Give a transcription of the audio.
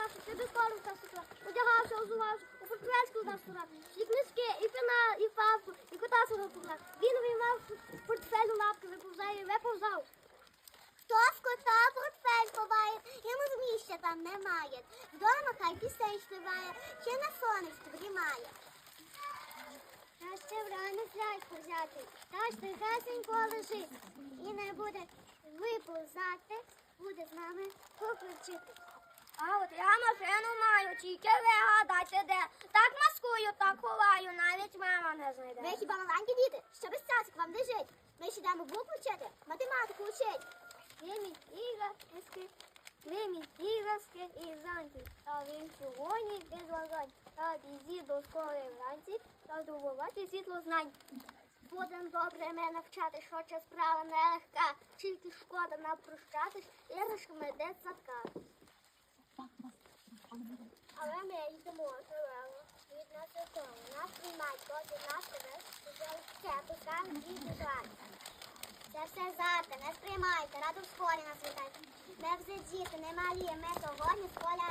класу, ти школи в класу клас. Одягався, озувався, у портфельську класу клас. І книжки, і пена, і фарбу, і котався на клас. Він виймав портфель у лапки, виповзає, виповзав. Хто в кота портфель ховає, йому зміща там немає. Вдома хай пісень співає, ще на сонечку дрімає. Краще врано сляйку взяти, та ж тихесенько лежить. І не буде виповзати, буде з нами поключити. А от я машину маю, тільки вигадайте де. Так маскую, так ховаю, навіть мама не знайде. Ви хіба маленькі діти, що без часик вам не жить? Ми ж йдемо букву вчити, математику вчить. Виміть іграшки, виміть іграшки і зонтик. А він сьогодні без вагань. Та бізі до школи вранці, та здобувати світло знань. Будем добре ми навчати, що ця справа нелегка. Тільки шкода нам прощатись іграшками дитсадка. Але ми їдемо, зелено, від нас додому. Нас приймають, доки нас вже все пускаємо дві біжать. Це все завтра, не сприймайте, раду в школі нас вітайте. Ми вже діти, не малі, ми сьогодні поля